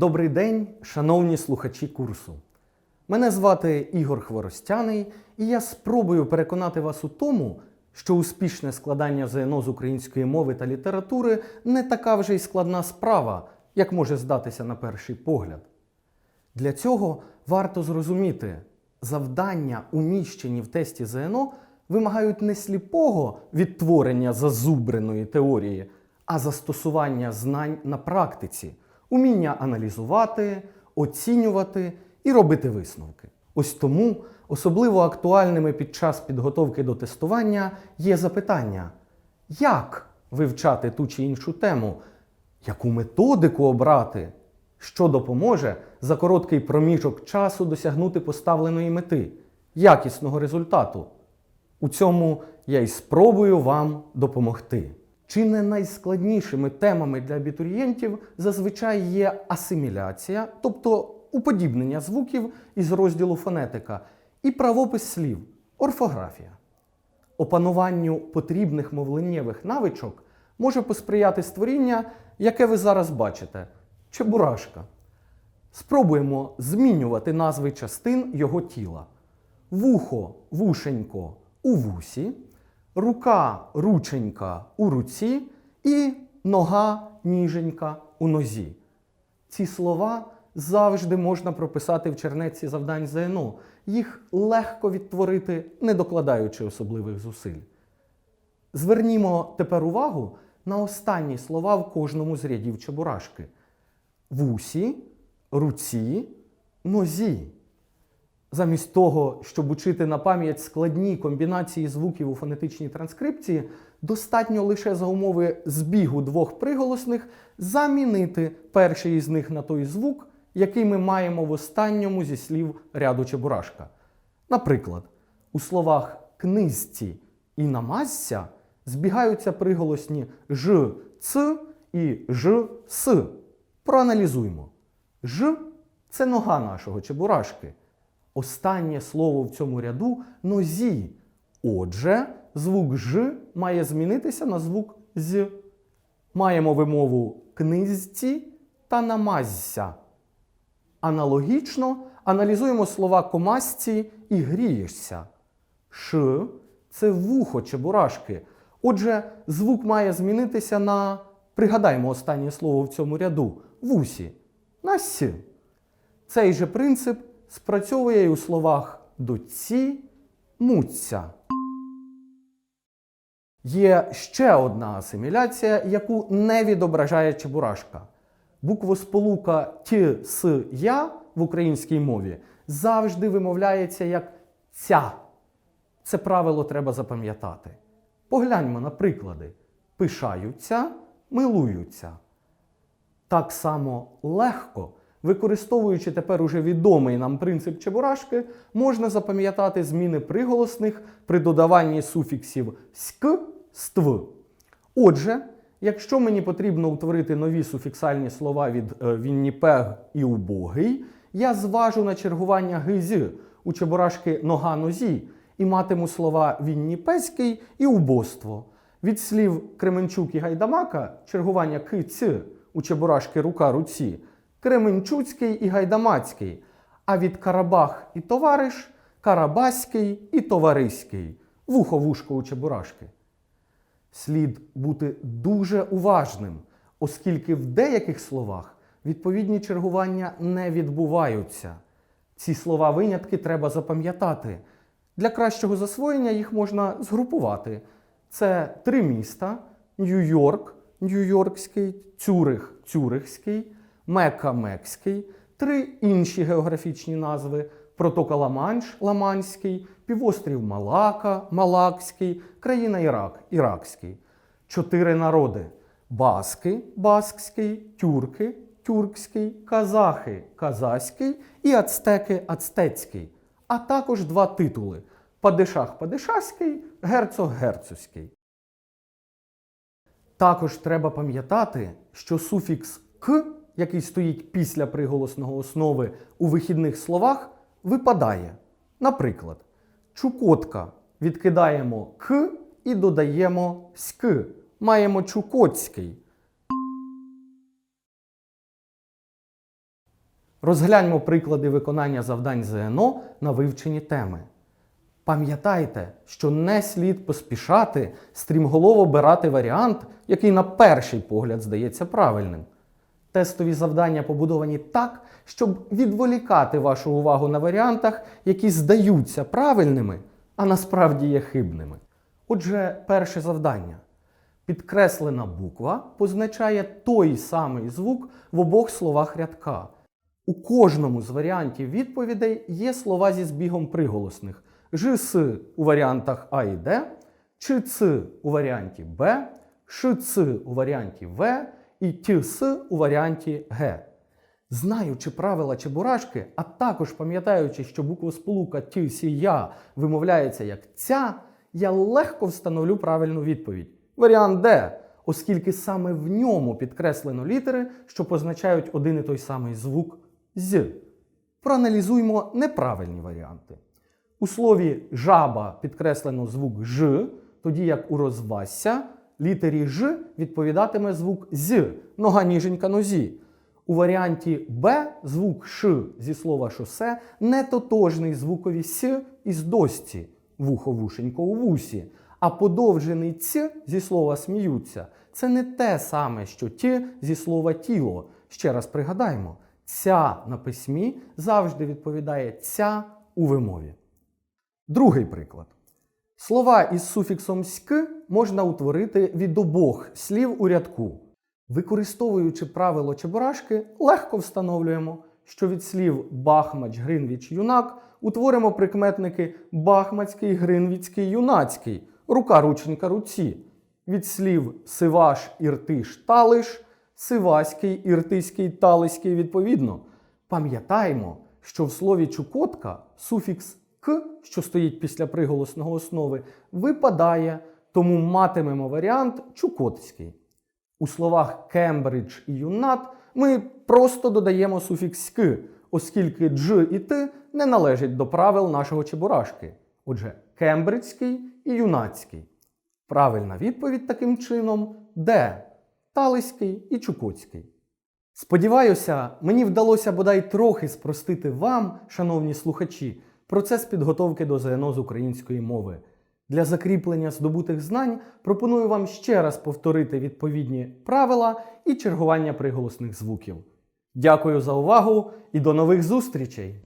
Добрий день, шановні слухачі курсу. Мене звати Ігор Хворостяний, і я спробую переконати вас у тому, що успішне складання ЗНО з української мови та літератури не така вже й складна справа, як може здатися на перший погляд. Для цього варто зрозуміти, завдання, уміщені в тесті ЗНО, вимагають не сліпого відтворення зазубреної теорії, а застосування знань на практиці, уміння аналізувати, оцінювати і робити висновки. Ось тому особливо актуальними під час підготовки до тестування є запитання, як вивчати ту чи іншу тему, яку методику обрати, що допоможе за короткий проміжок часу досягнути поставленої мети, якісного результату. У цьому я й спробую вам допомогти. Чи не найскладнішими темами для абітурієнтів зазвичай є асиміляція, тобто уподібнення звуків із розділу фонетика, і правопис слів орфографія. Опануванню потрібних мовленнєвих навичок може посприяти створіння, яке ви зараз бачите чебурашка. Спробуємо змінювати назви частин його тіла. Вухо, вушенько у вусі, рука, рученька у руці і нога, ніженька у нозі. Ці слова завжди можна прописати в чернетці завдань ЗНО. Їх легко відтворити, не докладаючи особливих зусиль. Звернімо тепер увагу на останні слова в кожному з рядів чебурашки: вусі, руці, нозі. Замість того, щоб учити на пам'ять складні комбінації звуків у фонетичній транскрипції, достатньо лише за умови збігу двох приголосних замінити перший із них на той звук, який ми маємо в останньому зі слів ряду Чебурашка. Наприклад, у словах книзці і намазся збігаються приголосні ж, ц і ж, с. Проаналізуймо. Ж це нога нашого Чебурашки. Останнє слово в цьому ряду нозі. Отже, звук ж має змінитися на звук з. Маємо вимову книзці та намазся. Аналогічно аналізуємо слова комасці і грієшся. Ш це вухо чебурашки. Отже, звук має змінитися на, пригадаймо останнє слово в цьому ряду вусі. На с. Цей же принцип спрацьовує і у словах доці, муться. Є ще одна асиміляція, яку не відображає Чебурашка. Буквосполука Т, С, Я в українській мові завжди вимовляється як ця. Це правило треба запам'ятати. Погляньмо на приклади: пишаються, милуються. Так само легко, використовуючи тепер уже відомий нам принцип Чебурашки, можна запам'ятати зміни приголосних при додаванні суфіксів ськ, ств. Отже, якщо мені потрібно утворити нові суфіксальні слова від е, Вінніпег і убогий, я зважу на чергування гиз у Чебурашки нога нозі і матиму слова Вінніпеський і убоство. Від слів Кременчук і Гайдамака чергування ки-ць у Чебурашки рука руці, Кременчуцький і Гайдамацький, а від Карабах і товариш Карабаський і товариський, вухо вушко у Чебурашки. Слід бути дуже уважним, оскільки в деяких словах відповідні чергування не відбуваються. Ці слова винятки треба запам'ятати. Для кращого засвоєння їх можна згрупувати. Це три міста: Нью-Йорк, Нью-Йоркський, Цюрих, Цюрихський, Мека Мекський, три інші географічні назви: Протока Ла-Манш, Ламанський, півострів Малака, Малакський, країна Ірак, Іракський, чотири народи: Баски, Баскський, Тюрки, Тюркський, Казахи, Казаський і Ацтеки, Ацтецький, а також два титули: Падишах Падишаський, Герцог Герцогський. Також треба пам'ятати, що суфікс к, який стоїть після приголосного основи у вихідних словах, випадає. Наприклад, Чукотка відкидаємо к і додаємо ськ. Маємо Чукотський. Розгляньмо приклади виконання завдань ЗНО на вивчені теми. Пам'ятайте, що не слід поспішати стрімголово обирати варіант, який на перший погляд здається правильним. Тестові завдання побудовані так, щоб відволікати вашу увагу на варіантах, які здаються правильними, а насправді є хибними. Отже, перше завдання. Підкреслена буква позначає той самий звук в обох словах рядка. У кожному з варіантів відповідей є слова зі збігом приголосних ж с у варіантах А і Д, чи ц у варіанті Б, ш ц у варіанті В і т с у варіанті Г. Знаючи правила чебурашки, а також пам'ятаючи, що буквосполука ті сі я вимовляється як ця, я легко встановлю правильну відповідь. Варіант Д, оскільки саме в ньому підкреслено літери, що позначають один і той самий звук з. Проаналізуймо неправильні варіанти. У слові жаба підкреслено звук ж, тоді як у розвасся літері ж відповідатиме звук з, нога ніженька нозі. У варіанті Б звук Ш зі слова шосе не тотожний звукові С із дості, вухо вушенько у вусі, а подовжений ц зі слова сміються це не те саме, що ті зі слова тіло. Ще раз пригадаємо, ця на письмі завжди відповідає ця у вимові. Другий приклад. Слова із суфіксом ськ можна утворити від обох слів у рядку. Використовуючи правило Чебурашки, легко встановлюємо, що від слів Бахмач, Гринвіч, юнак утворимо прикметники Бахмацький, Гринвіцький, юнацький, рука рученька руці. Від слів Сиваш, Іртиш, Талиш, Сиваський, Іртиський, Талиський відповідно. Пам'ятаємо, що в слові Чукотка суфікс к, що стоїть після приголосного основи, випадає, тому матимемо варіант Чукотський. У словах Кембридж і юнат ми просто додаємо суфікс «ки», оскільки дж і т не належать до правил нашого чебурашки. Отже, кембриджський і юнацький. Правильна відповідь таким чином Д. Талиський і Чукотський. Сподіваюся, мені вдалося бодай трохи спростити вам, шановні слухачі, процес підготовки до ЗНО з української мови. Для закріплення здобутих знань пропоную вам ще раз повторити відповідні правила і чергування приголосних звуків. Дякую за увагу і до нових зустрічей!